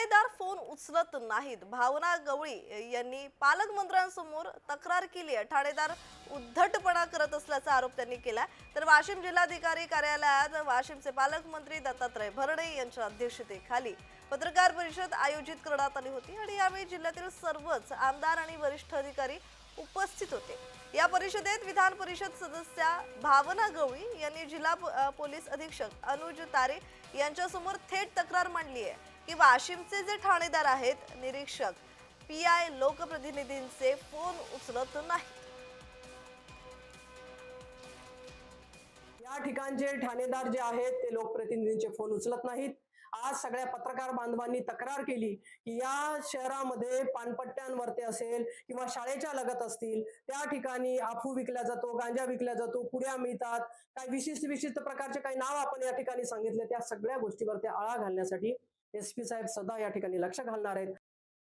ठाणेदार phone उचलत नाहीत. भावना गवळी यांनी पालकमंत्र्यांसमोर तक्रार केली आहे. ठाणेदार उद्धटपणा करत असल्याचा आरोप त्यांनी केला तर वाशिम जिल्हाधिकारी कार्यालयात वाशिमचे पालकमंत्री दत्तात्रय भरणे यांच्या अध्यक्षतेखाली पत्रकार परिषद आयोजित करण्यात आली होती आणि यावेळी जिल्ह्यातील सर्वच आमदार आणि वरिष्ठ अधिकारी उपस्थित होते. या परिषदेत विधान परिषद सदस्या भावना गवळी यांनी जिल्हा पोलीस अधीक्षक अनुज तारे यांच्यासमोर थेट तक्रार मांडली. की वाशिमचे जे ठाणेदार आहेत निरीक्षक पी आय लोकप्रतिनिधींचे फोन उचलत नाही. या ठिकाणचे ठाणेदार जे आहेत ते लोकप्रतिनिधींचे फोन उचलत नाहीत. आज सगळ्या पत्रकार बांधवांनी तक्रार केली की या शहरामध्ये पानपट्ट्यांवरती असेल किंवा शाळेच्या लगत असतील त्या ठिकाणी आफू विकला जातो गांजा विकला जातो पुड्या मिळतात. काही विशिष्ट विशिष्ट प्रकारचे काही नाव आपण या ठिकाणी सांगितले त्या सगळ्या गोष्टीवरती आळा घालण्यासाठी एस पी साहेब सदा या ठिकाणी लक्ष घालणार आहेत.